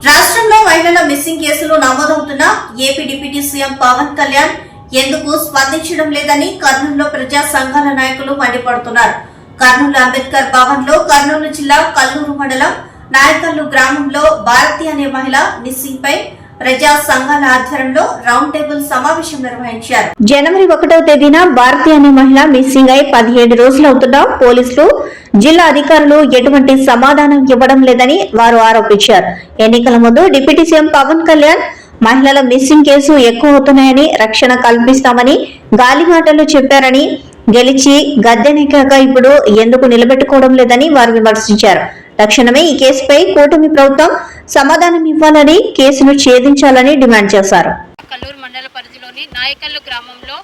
రాష్ట్రంలో మహిళల మిస్సింగ్ కేసులు నమోదవుతున్న AP deputy CM Pawan Kalyan ఎందుకు స్పందించడం లేదని కర్నూలులో ప్రజా సంఘాల నాయకులు మండిపడుతున్నారు. కర్నూలు అంబేద్కర్ భవన్లో కర్నూలు జిల్లా కల్లూరు మండలం నాయకల్లు గ్రామంలో భారతి అనే మహిళ మిస్సింగ్ పై ప్రజా సంఘాల ఆధ్వర్యంలో రౌండ్ టేబుల్ సమావేశం నిర్వహించారు. జనవరి ఒకటవ తేదీన భారతి అనే మహిళ మిస్సింగ్ అయి పదిహేడు రోజులవుతున్నా పోలీసులు జిల్లా అధికారులు ఎటువంటి సమాధానం ఇవ్వడం లేదని వారు ఆరోపించారు. ఎన్నికల ముందు డిప్యూటీ సీఎం పవన్ కళ్యాణ్ మహిళల మిస్సింగ్ కేసు ఎక్కువ అవుతున్నాయని రక్షణ కల్పిస్తామని గాలిమాటలు చెప్పారని గెలిచి గద్దెనెక్కాక ఇప్పుడు ఎందుకు నిలబెట్టుకోవడం లేదని వారు విమర్శించారు. తక్షణమే ఈ కేసుపై కూటమి ప్రభుత్వం సమాధానం ఇవ్వాలని కేసును ఛేదించాలని డిమాండ్ చేశారు. కల్లూరు మండల పరిధిలోని నాయకల్లు గ్రామంలో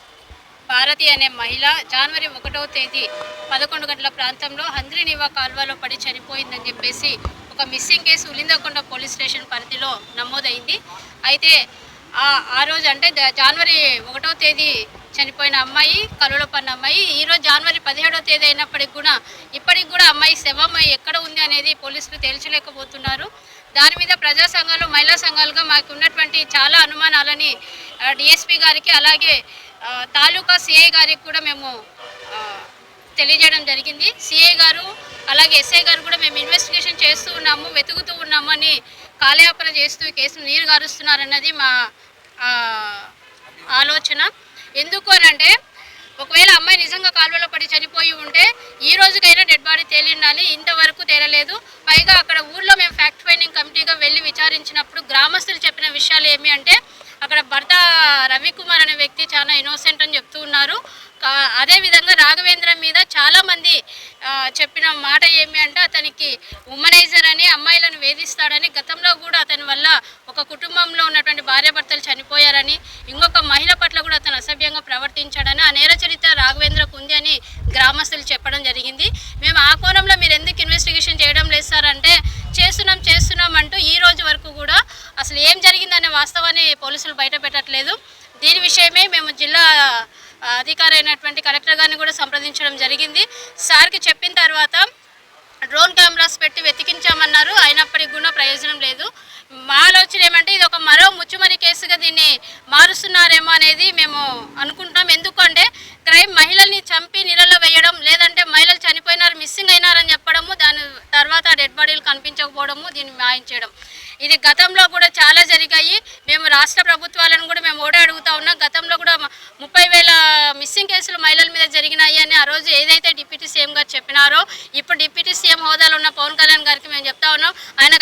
భారతి అనే మహిళ జనవరి ఒకటవ తేదీ పదకొండు గంటల ప్రాంతంలో హంద్రినివా కాల్వలో పడి చనిపోయిందని చెప్పేసి ఒక missing case Ulindakonda police station పరిధిలో నమోదైంది. అయితే ఆ రోజు అంటే జనవరి ఒకటవ తేదీ చనిపోయిన అమ్మాయి కరులపన్న అమ్మాయి. ఈరోజు జనవరి పదిహేడో తేదీ అయినప్పటికి కూడా ఇప్పటికి కూడా అమ్మాయి శవం ఎక్కడ ఉంది అనేది పోలీసులు తేల్చలేకపోతున్నారు. దాని మీద ప్రజా సంఘాలు మహిళా సంఘాలుగా మాకు ఉన్నటువంటి చాలా అనుమానాలని డిఎస్పి గారికి అలాగే తాలూకా సిఐ గారికి కూడా మేము తెలియజేయడం జరిగింది. సిఐ గారు అలాగే ఎస్ఐ గారు కూడా మేము ఇన్వెస్టిగేషన్ చేస్తూ ఉన్నాము వెతుకుతూ ఉన్నాము అని కాలయాపన చేస్తూ కేసును నీరు గారుస్తున్నారన్నది మా ఆలోచన. ఎందుకు అని అంటే ఒకవేళ అమ్మాయి నిజంగా కాలువలో పడి చనిపోయి ఉంటే ఈ రోజుకైనా డెడ్ బాడీ తేలిండాలి ఇంతవరకు తేలలేదు. పైగా అక్కడ ఊర్లో మేము ఫ్యాక్ట్ ఫైండింగ్ కమిటీగా వెళ్ళి విచారించినప్పుడు గ్రామస్తులు చెప్పిన విషయాలు ఏమి అంటే అక్కడ భర్త రవికుమార్ అనే వ్యక్తి చాలా ఇన్నోసెంట్ అని చెప్తూ ఉన్నారు. అదేవిధంగా రాఘవేంద్ర మీద చాలామంది చెప్పిన మాట ఏమి అంటే అతనికి ఉమనైజర్ అని అమ్మాయిలను వేధిస్తాడని గతంలో కూడా అతని వల్ల ఒక కుటుంబంలో ఉన్నటువంటి భార్యాభర్తలు చనిపోయారని ఇంకొక మహిళ పట్ల కూడా అతను అసభ్యంగా ప్రవర్తించాడని ఆ నేర చరిత్ర రాఘవేంద్రకు ఉంది అని గ్రామస్తులు చెప్పడం జరిగింది. మేము ఆ కోణంలో మీరు ఎందుకు ఇన్వెస్టిగేషన్ చేయడం లేదు సార్ అంటే చేస్తున్నాం చేస్తున్నాం అంటూ ఈ రోజు వరకు కూడా అసలు ఏం జరిగిందనే వాస్తవాన్ని పోలీసులు బయట పెట్టట్లేదు దీని విషయమే మేము జిల్లా అధికారి అయినటువంటి కలెక్టర్ గారిని కూడా సంప్రదించడం జరిగింది. సార్కి చెప్పిన తర్వాత డ్రోన్ కెమెరాస్ పెట్టి వెతికించామన్నారు అయినప్పటికీ కూడా ప్రయోజనం లేదు మా ఆలోచన ఏమంటే ఇది ఒక మరో ముచ్చుమరి కేసుగా దీన్ని మారుస్తున్నారేమో అనేది మేము అనుకుంటాం. ఎందుకంటే క్రైమ్ మహిళల్ని చంపి నీళ్ళలో వేయడం లేదంటే మహిళలు చనిపోయినారు మిస్సింగ్ అయినారని చెప్పడము దాని తర్వాత డెడ్ బాడీలు కనిపించకపోవడము దీన్ని మాయించడం ఇది గతంలో కూడా చాలా జరిగాయి. మేము రాష్ట్ర ప్రభుత్వాలను కూడా మేము ఓడే అడుగుతా ఉన్నాం. గతంలో కూడా ముప్పై వేల మిస్సింగ్ కేసులు మహిళల మీద జరిగినాయి అని ఆ రోజు ఏదైతే డిప్యూటీ సీఎం గారు చెప్పినారో ఇప్పుడు డిప్యూటీ సీఎం హోదాలో ఉన్న పవన్ కళ్యాణ్ గారికి మేము చెప్తా ఉన్నాం. ఆయన